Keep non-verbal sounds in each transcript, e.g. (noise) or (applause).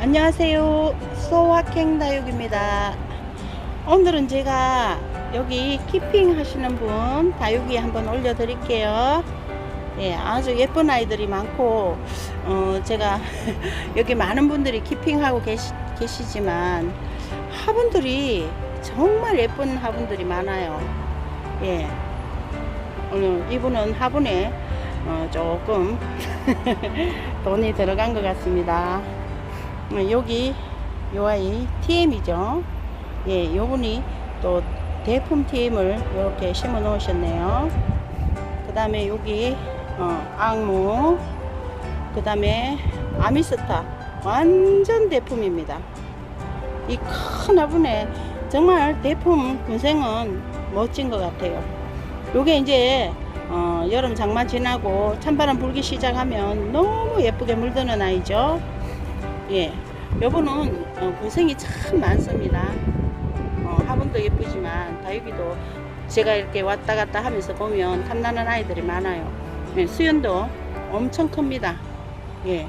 안녕하세요. 소확행 다육입니다. 오늘은 제가 여기 키핑 하시는 분 다육이 한번 올려 드릴게요. 예, 아주 예쁜 아이들이 많고, 어, 제가 (laughs) 여기 많은 분들이 키핑하고 계시, 계시지만 화분들이 정말 예쁜 화분들이 많아요. 예. 오늘 이분은 화분에 어, 조금 (laughs) 돈이 들어간 것 같습니다. 어, 여기 요 아이 TM이죠. 예, 요분이 또 대품 TM을 이렇게 심어 놓으셨네요. 그 다음에 여기 어, 악무, 그 다음에 아미스타 완전 대품입니다. 이 큰 화분에 정말 대품 군생은 멋진 것 같아요. 요게 이제 어, 여름 장마 지나고 찬바람 불기 시작하면 너무 예쁘게 물드는 아이죠. 예, 요거는 어, 군생이 참 많습니다. 어, 화분도 예쁘지만 다육이도 제가 이렇게 왔다 갔다 하면서 보면 탐나는 아이들이 많아요. 예, 수연도 엄청 큽니다. 예.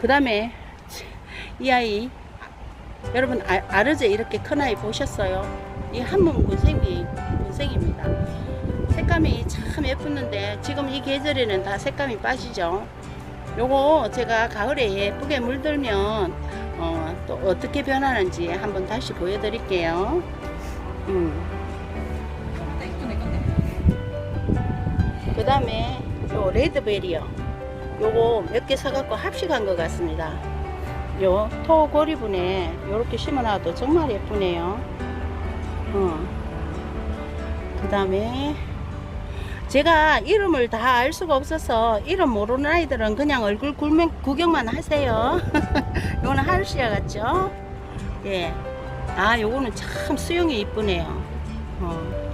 그 다음에 이 아이 여러분 아, 아르제 이렇게 큰 아이 보셨어요? 이 한몸 군생이 군생입니다. 색감이 참 예쁘는데 지금 이 계절에는 다 색감이 빠지죠. 요거 제가 가을에 예쁘게 물들면 어, 또 어떻게 변하는지 한번 다시 보여드릴게요. 음. 그 다음에 요 레드베리요. 요거 몇 개 사갖고 합식한 것 같습니다. 요 토고리분에 요렇게 심어놔도 정말 예쁘네요. 어. 그 다음에 제가 이름을 다 알 수가 없어서 이름 모르는 아이들은 그냥 얼굴 굴면, 구경만 하세요. (laughs) 요거는 하루시아 같죠? 예. 아, 요거는 참 수영이 이쁘네요. 어.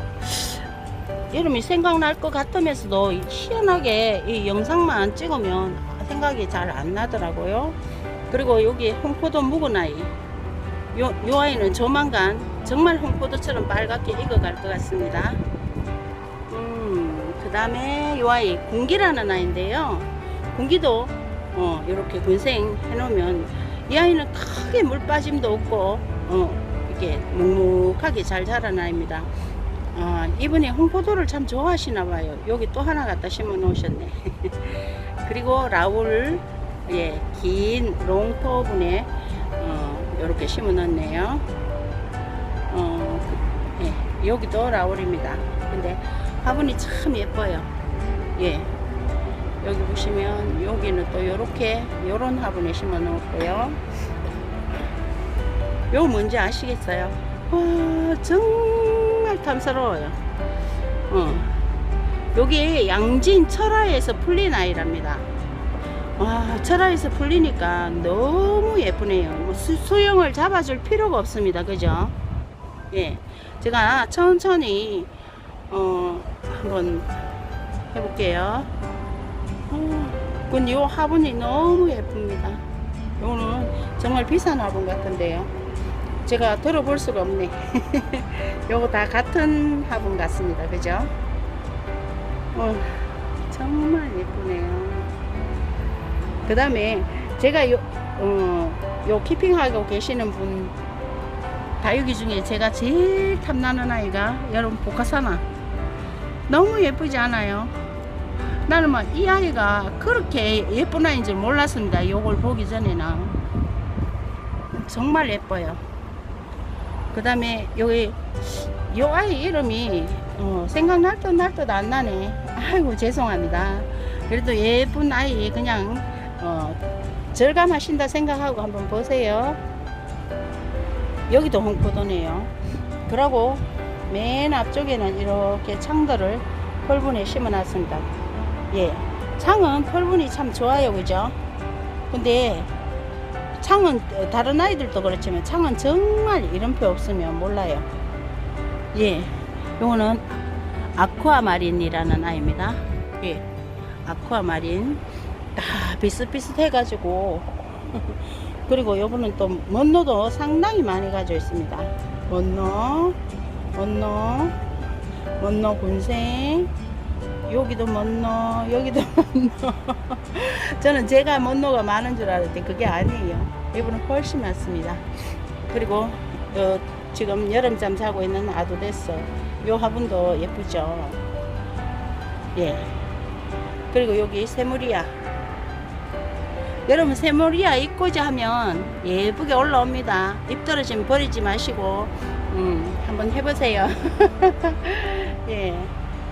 이름이 생각날 것 같으면서도 희한하게 이 영상만 찍으면 생각이 잘 안 나더라고요. 그리고 여기 홍포도 묵은 아이. 요, 요 아이는 조만간 정말 홍포도처럼 빨갛게 익어갈 것 같습니다. 음, 그 다음에 요 아이 군기라는 아이인데요. 군기도 어, 이렇게 군생 해놓으면 이 아이는 크게 물 빠짐도 없고 어, 이렇게 묵묵하게 잘 자란 아이입니다. 아, 이분이 홍포도를 참 좋아하시나 봐요. 여기 또 하나 갖다 심어 놓으셨네. (laughs) 그리고 라울 예, 긴 롱토분에 어, 이렇게 심어 놨네요. 어, 그, 예, 여기도 라울입니다. 근데 화분이 참 예뻐요. 예. 여기 보시면 여기는 또 이렇게 요런 화분에 심어 놓았고요. 요 뭔지 아시겠어요? 와, 정말 탐스러워요. 어. 여기 양진 철화에서 풀린 아이랍니다. 와, 철화에서 풀리니까 너무 예쁘네요. 뭐 수, 수영을 잡아줄 필요가 없습니다. 그죠? 예. 제가 천천히, 어, 한번 해볼게요. 어, 근데 요 화분이 너무 예쁩니다. 요거는 정말 비싼 화분 같은데요. 제가 들어볼 수가 없네. (laughs) 요거 다 같은 화분 같습니다. 그죠? 어, 정말 예쁘네요. 그 다음에 제가 요, 어, 요 키핑하고 계시는 분 다육이 중에 제가 제일 탐나는 아이가 여러분 보카사나 너무 예쁘지 않아요? 나는 막 이 아이가 그렇게 예쁜 아이인 줄 몰랐습니다. 요걸 보기 전에는 정말 예뻐요. 그 다음에 여기 요 아이 이름이 어, 생각날 듯 날 듯 안 나네. 아이고 죄송합니다. 그래도 예쁜 아이 그냥 어, 절감하신다 생각하고 한번 보세요. 여기도 홍포도네요. 그러고 맨 앞쪽에는 이렇게 창들을 펄분에 심어놨습니다. 예, 창은 펄분이 참 좋아요, 그죠? 근데 창은 다른 아이들도 그렇지만 창은 정말 이름표 없으면 몰라요. 예, 요거는 아쿠아마린이라는 아이입니다. 예, 아쿠아마린 다 비슷비슷해가지고 (laughs) 그리고 요거는 또 먼노도 상당히 많이 가져 있습니다. 먼노, 먼노, 먼노 군생, 여기도 못 넣어 여기도 (laughs) 못 넣어 저는 제가 못 넣어가 많은 줄 알았는데 그게 아니에요. 이분은 훨씬 많습니다. 그리고 어, 지금 여름잠 자고 있는 아도 됐어 요. 화분도 예쁘죠? 예. 그리고 여기 세무리아 여러분 세모리아 입고자 하면 예쁘게 올라옵니다. 잎 떨어지면 버리지 마시고 음, 한번 해보세요. (laughs) 예.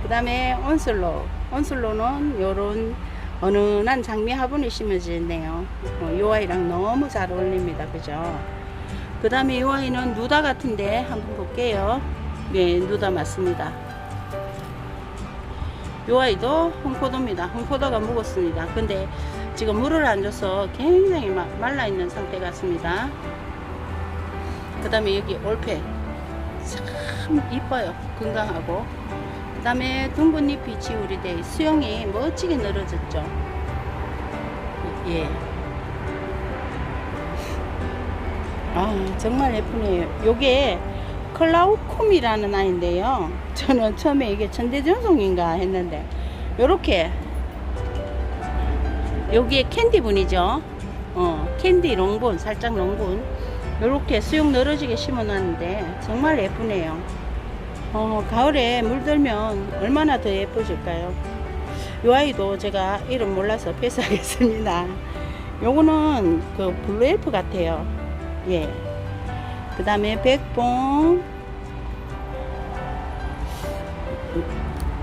그 다음에 온슬로. 온슬로는 요런 어느한 장미 화분이 심어지네요. 어, 요 아이랑 너무 잘 어울립니다. 그죠? 그 다음에 요 아이는 누다 같은데 한번 볼게요. 네, 누다 맞습니다. 요 아이도 홍포도입니다. 홍포도가 묵었습니다. 근데 지금 물을 안 줘서 굉장히 마- 말라 있는 상태 같습니다. 그 다음에 여기 올페. 참 이뻐요. 건강하고. 그 다음에 둥근 잎이 지우리돼 수영이 멋지게 늘어졌죠. 예. 아, 정말 예쁘네요. 요게 클라우콤이라는 아이인데요. 저는 처음에 이게 천대전송인가 했는데, 요렇게 여기에 캔디 분이죠. 어, 캔디 롱분, 살짝 롱분. 요렇게 수육 늘어지게 심어 놨는데 정말 예쁘네요. 어, 가을에 물들면 얼마나 더 예뻐질까요? 요 아이도 제가 이름 몰라서 패스하겠습니다. (laughs) 요거는 그 블루엘프 같아요. 예. 그 다음에 백봉.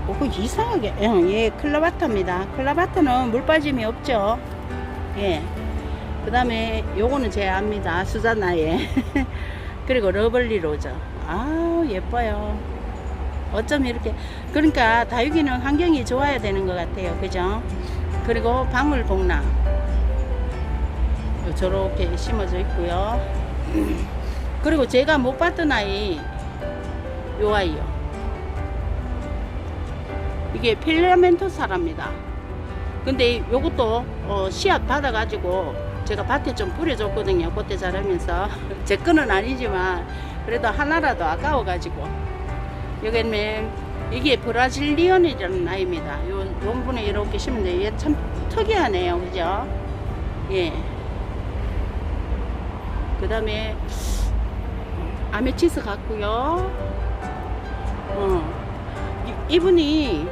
어, 그 이상하게, 응, 예, 클라바타입니다. 클라바타는 물 빠짐이 없죠. 예. 그 다음에 요거는 제 압니다. 수잔나의. (laughs) 그리고 러블리 로저. 아 예뻐요. 어쩜 이렇게. 그러니까 다육이는 환경이 좋아야 되는 것 같아요. 그죠? 그리고 방울복랑. 저렇게 심어져 있고요. (clears throat) 그리고 제가 못 봤던 아이, 요 아이요. 이게 필라멘토사랍니다. 근데 요것도 어, 씨앗 받아가지고 제가 밭에 좀 뿌려줬거든요. 그때 자라면서 제 거는 아니지만 그래도 하나라도 아까워가지고 여기는 이게 브라질리언이라는 아이입니다. 요 원분에 이렇게 심는데 얘 참 특이하네요, 그죠? 예. 그 다음에 아메치스 같고요. 어. 이- 이분이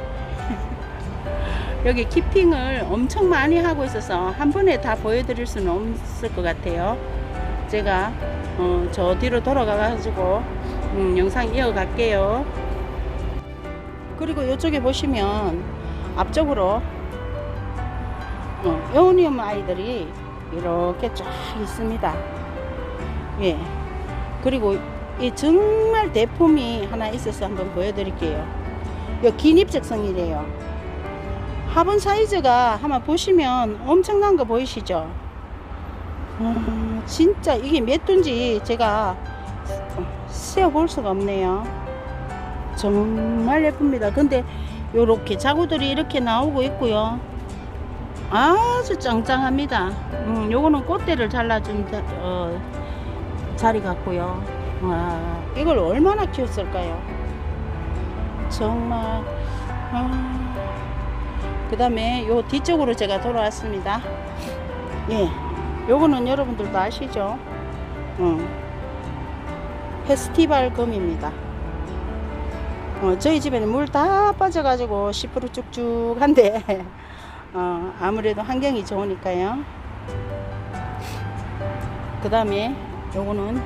여기 키핑을 엄청 많이 하고 있어서 한 번에 다 보여드릴 수는 없을 것 같아요. 제가 어, 저 뒤로 돌아가 가지고 음, 영상 이어갈게요. 그리고 이쪽에 보시면 앞쪽으로 어, 에오니움 아이들이 이렇게 쫙 있습니다. 예. 그리고 이 정말 대품이 하나 있어서 한번 보여드릴게요. 이 긴입적성이래요. 화분 사이즈가 한번 보시면 엄청난 거 보이시죠? 음, 진짜 이게 몇 톤지 제가 세어 볼 수가 없네요. 정말 예쁩니다. 근데 요렇게 자구들이 이렇게 나오고 있고요. 아주 짱짱합니다. 음, 요거는 꽃대를 잘라준 자, 어, 자리 같고요. 와, 이걸 얼마나 키웠을까요? 정말. 아. 그 다음에 요 뒤쪽으로 제가 돌아왔습니다. 예. 요거는 여러분들도 아시죠? 어. 페스티벌 금입니다. 어, 저희 집에는 물 다 빠져가지고 시프로 쭉쭉한데, (laughs) 어, 아무래도 환경이 좋으니까요. 그 다음에 요거는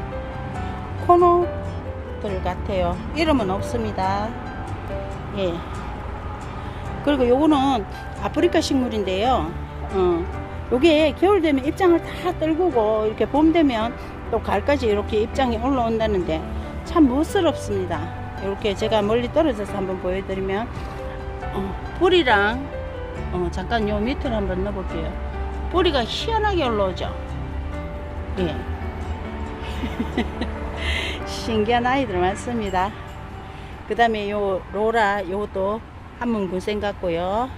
코노들 같아요. 이름은 없습니다. 예. 그리고 요거는 아프리카 식물인데요. 어, 요게 겨울 되면 입장을 다 떨구고 이렇게 봄 되면 또 가을까지 이렇게 입장이 올라온다는데 참 멋스럽습니다. 이렇게 제가 멀리 떨어져서 한번 보여드리면 어, 뿌리랑 어, 잠깐 요 밑으로 한번 넣어볼게요. 뿌리가 희한하게 올라오죠. 예. (laughs) 신기한 아이들 많습니다. 그 다음에 요 로라 요것도 한문군생 같고요.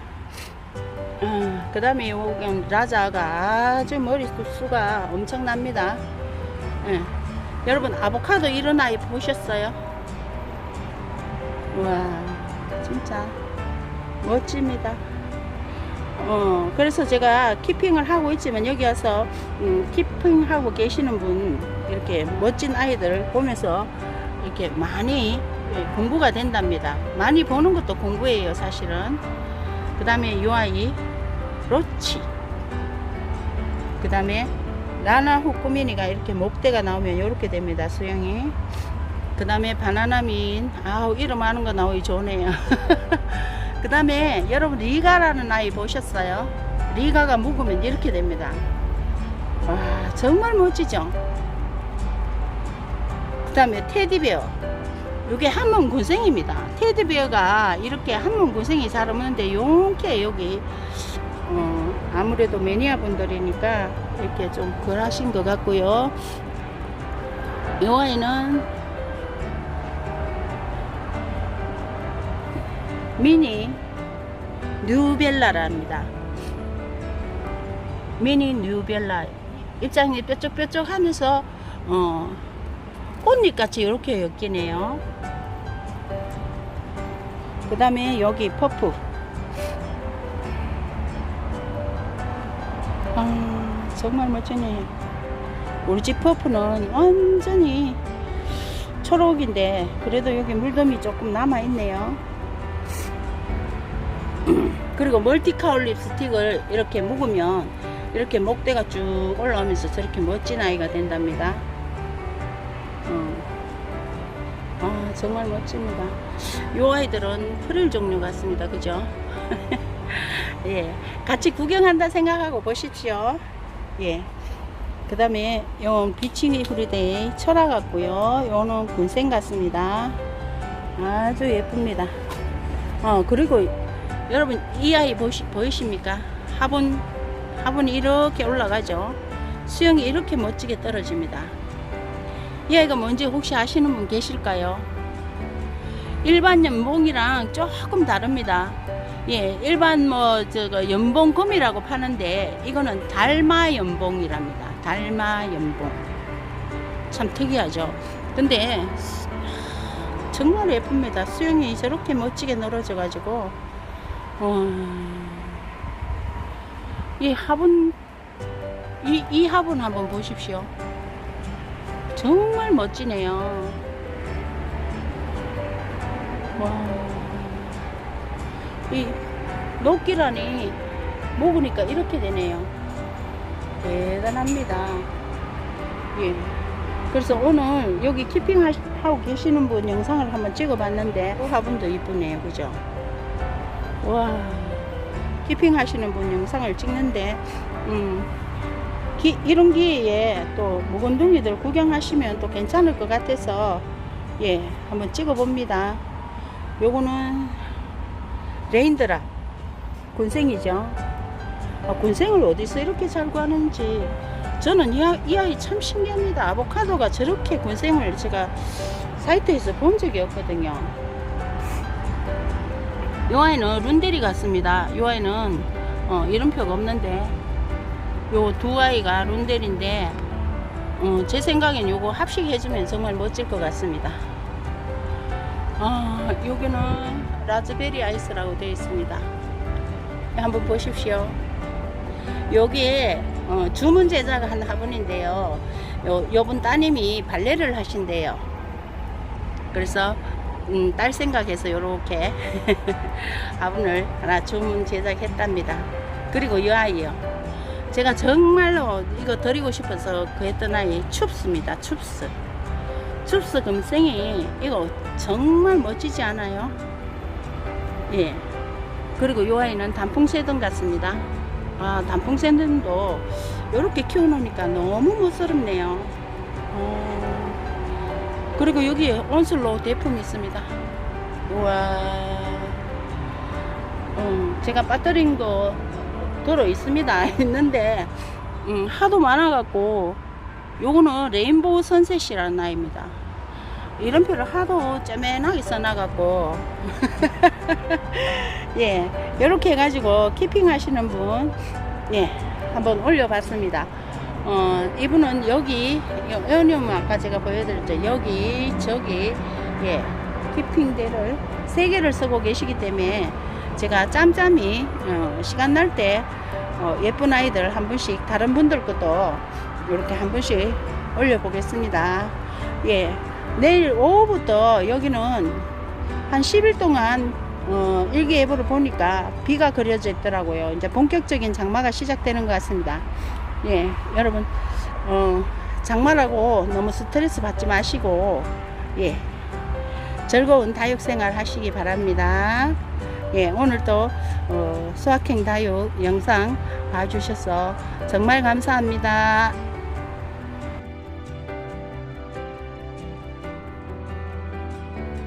음, 그 다음에 요 라자가 아주 머리수가 엄청납니다. 예. 여러분 아보카도 이런 아이 보셨어요? 와 진짜 멋집니다. 어, 그래서 제가 키핑을 하고 있지만 여기 와서 음, 키핑하고 계시는 분 이렇게 멋진 아이들 보면서 이렇게 많이 예, 공부가 된답니다. 많이 보는 것도 공부예요, 사실은. 그 다음에 이 아이, 로치. 그 다음에 라나 후꾸미니가 이렇게 목대가 나오면 이렇게 됩니다, 수영이. 그 다음에 바나나민. 아우, 이름 아는 거 나오기 좋네요. (laughs) 그 다음에 여러분 리가라는 아이 보셨어요? 리가가 묵으면 이렇게 됩니다. 와 정말 멋지죠? 그 다음에 테디베어 이게 한몸 군생입니다. 테디베어가 이렇게 한몸 군생이 잘 없는데 용케 여기 어, 아무래도 매니아 분들이니까 이렇게 좀 그러신 것 같고요. 이 아이는 미니 뉴벨라랍니다. 미니 뉴벨라 입장이 뾰족뾰족 하면서 어, 꽃잎같이 이렇게 엮이네요. 그 다음에 여기 퍼프 아, 정말 멋지네요. 우리 집 퍼프는 완전히 초록인데 그래도 여기 물돔이 조금 남아있네요. (clears throat) 그리고 멀티카울 립스틱을 이렇게 묵으면 이렇게 목대가 쭉 올라오면서 저렇게 멋진 아이가 된답니다. 정말 멋집니다. 이 아이들은 프릴 종류 같습니다. 그죠? (laughs) 예, 같이 구경한다 생각하고 보십시오. 예. 그 다음에 요 비치니 프리데이 철화 같고요. 요는 군생 같습니다. 아주 예쁩니다. 어 그리고 여러분 이 아이 보시, 보이십니까? 화분 화분이 이렇게 올라가죠. 수영이 이렇게 멋지게 떨어집니다. 이 아이가 뭔지 혹시 아시는 분 계실까요? 일반 연봉이랑 조금 다릅니다. 예, 일반 뭐 저거 연봉금이라고 파는데 이거는 달마 연봉이랍니다. 달마 연봉. 참 특이하죠. 근데 정말 예쁩니다. 수영이 저렇게 멋지게 늘어져 가지고 어, 이 화분 이, 이 화분 한번 보십시오. 정말 멋지네요. 와. 이 녹기란이 먹으니까 이렇게 되네요. 대단합니다. 예. 그래서 오늘 여기 키핑 하고 계시는 분 영상을 한번 찍어 봤는데 그 화분도 이쁘네요. 그죠? 와. 키핑 하시는 분 영상을 찍는데 음, 기, 이런 기회에 또 묵은둥이들 구경하시면 또 괜찮을 것 같아서 예 한번 찍어 봅니다 요거는 레인드라 군생이죠. 아, 군생을 어디서 이렇게 잘 구하는지. 저는 이, 아, 이 아이 참 신기합니다. 아보카도가 저렇게 군생을 제가 사이트에서 본 적이 없거든요. 이 아이는 룬데리 같습니다. 이 아이는 어, 이름표가 없는데. 요 두 아이가 룬델인데 어, 제 생각엔 요거 합식해주면 정말 멋질 것 같습니다 아 여기는 라즈베리 아이스라고 되어 있습니다. 한번 보십시오. 여기에 어, 주문 제작을 한 화분인데요. 요, 요분 따님이 발레를 하신대요. 그래서 음, 딸 생각해서 요렇게 (laughs) 화분을 하나 주문 제작했답니다. 그리고 이 아이요. 제가 정말로 이거 드리고 싶어서 그 했던 아이 춥스입니다. 춥스. 춥스 금생이 이거 정말 멋지지 않아요? 예. 그리고 이 아이는 단풍새등 같습니다. 아, 단풍새등도 이렇게 키워놓으니까 너무 멋스럽네요. 어, 그리고 여기 온슬로 대품이 있습니다. 우와. 음, 제가 빠뜨린 거 들어 있습니다. (laughs) 있는데 음, 하도 많아갖고 요거는 레인보우 선셋이라는 아이입니다. 이름표를 하도 쩌맨하게 써놔갖고 (laughs) 예 이렇게 해가지고 키핑 하시는 분예 한번 올려봤습니다. 어 이분은 여기 에어니움 아까 제가 보여드렸죠 여기 저기 예 키핑대를 세 개를 쓰고 계시기 때문에 제가 짬짬이 어, 시간 날때 어, 예쁜 아이들 한 분씩 다른 분들 것도 이렇게 한 분씩 올려보겠습니다. 예, 내일 오후부터 여기는 한 10일 동안 어, 일기예보를 보니까 비가 그려져 있더라고요. 이제 본격적인 장마가 시작되는 것 같습니다. 예, 여러분, 어, 장마라고 너무 스트레스 받지 마시고, 예, 즐거운 다육 생활 하시기 바랍니다. 예, 오늘도 어, 수학행 다육 영상 봐주셔서 정말 감사합니다.